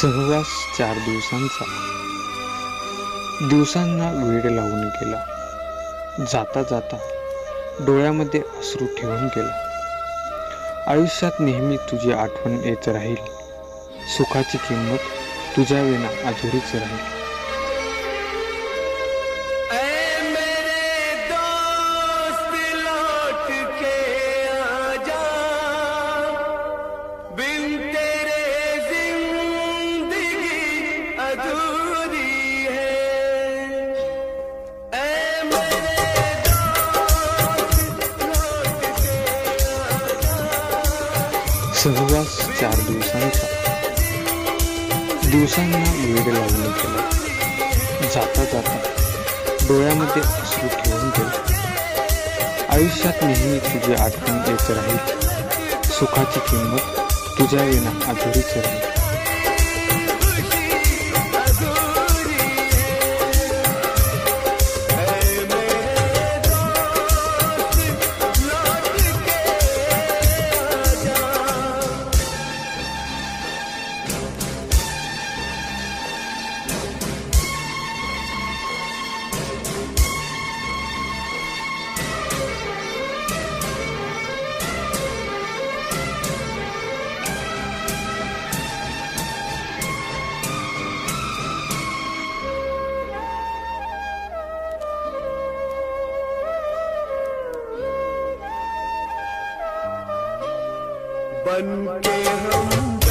सहवास चार दिवसांचा. दिवसांना वेळ लावून गेला. जाता जाता डोळ्यामध्ये अश्रू ठेवून गेला. आयुष्यात नेहमी तुझी आठवण येत राहील. सुखाची किंमत तुझ्या विना अधुरीच राहील. सहवास चार दिवसांचा दिवसांना वेळ लावून गेला जाता जाता डोळ्यामध्ये अश्रू ठेवून गेला। आयुष्यात नेहमी तुझी आठवण येत राहील। सुखाची किंमत तुझ्या विना अधुरीच राहील। बन के हम